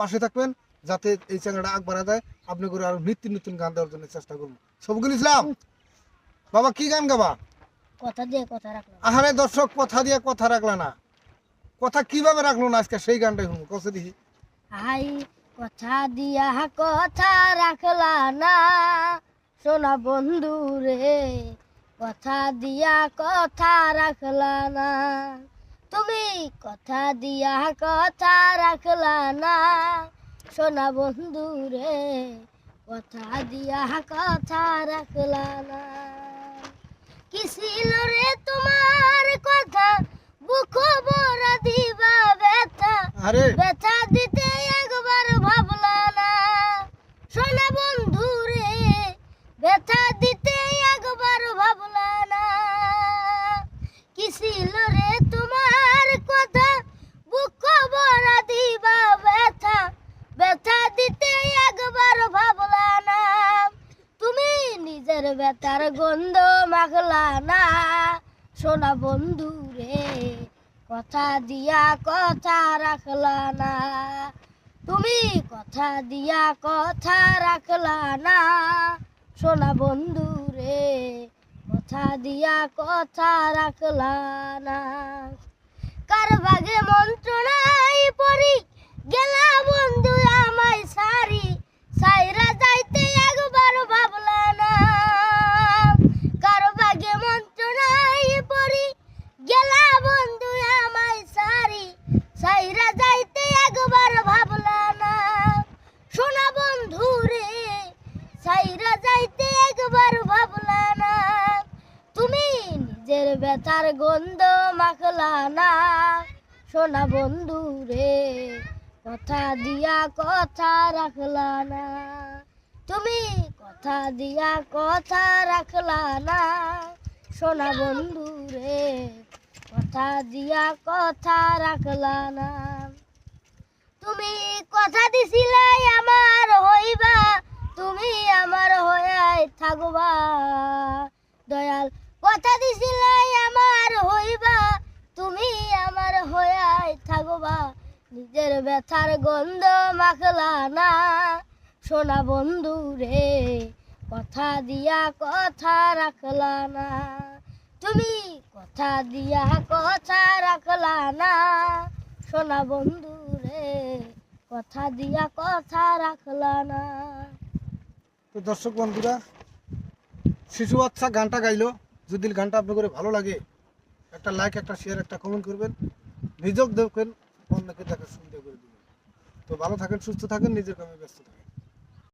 পাশে থাকবেন যাতে এই চ্যানেলটা আগ বাড়া যায় আপনি করে আরও নিত্য নতুন গান দেওয়ার জন্য চেষ্টা করব। সবগুলো ইসলাম বাবা কি গান গাবা? কথা দিয়ে কথা রাখলাম। আহারে দর্শক কথা দিয়ে কথা রাখলা না। কথা কীভাবে রাখল না আজকে সেই গানটাই শুনুন কষে দিহি হাই কথা দিয়া কথা রাখলা না। সোনা বন্ধু রে কথা দিয়া কথা রাখলা না। তুমি কথা দিয়া কথা রাখলা না। সোনা বন্ধু রে, কথা দিয়া কথা রাখলা না। কি ছিল রে তোমার কথা বুক বরা দিবা ব্যথা আরে ব্যথা দিতে একবার ভাবলা না সোনা বন্ধু রে ব্যথা দিতে একবার ভাবলা না কি ছিল রে তোমার কথা বুক ভরা দিবা ব্যথা ব্যথা দিতে একবার ভাবলা না তুমি নিজের ব্যথার গন্ধ মাখলা না। সোনা বন্ধু রে, কথা দিয়া কথা রাখলা না। তুমি কথা দিয়া কথা রাখলা না। সোনা বন্ধু রে, কথা দিয়া কথা রাখলা না কার ভাগে মন্ত্রণাই পড়ি গেলা বন্ধু আমায় সারি সাইরা যাইতে একবার ভাবলা না কার ভাগে মন্ত্রণাই পড়ি গেলা বন্ধু আমায় সারি সাইরা যাইতে একবার ভাবলা না সোনা বন্ধু রে সাইরা যাইতে একবার ভাবলা না। তুমি নিজের ব্যথার গন্ধ মাখলা না। সোনা বন্ধু রে, কথা দিয়া কথা রাখলা না। তুমি কথা দিয়া কথা রাখলা না। সোনা বন্ধু রে, কথা দিয়া কথা রাখলা না। তুমি কথা দিছিলে আমার কথা দিছিলে আমার হইবা। তুমি আমার হয়ে থাকবা। নিজের ব্যথার গন্ধ মাখলা না। সোনা বন্ধু রে, কথা দিয়া কথা রাখলা না। তুমি কথা দিয়া কথা রাখলা না। সোনা বন্ধু রে, কথা দিয়া কথা রাখলা না। তো দর্শক বন্ধুরা, শিশু বাচ্চা গানটা গাইলো। যদি গানটা আপনার করে ভালো লাগে, একটা লাইক একটা শেয়ার একটা কমেন্ট করবেন। নিজেও দেখবেন, অন্যকে দেখা সুবিধা করে দেবেন। তো ভালো থাকেন, সুস্থ থাকেন, নিজের কামে ব্যস্ত থাকেন।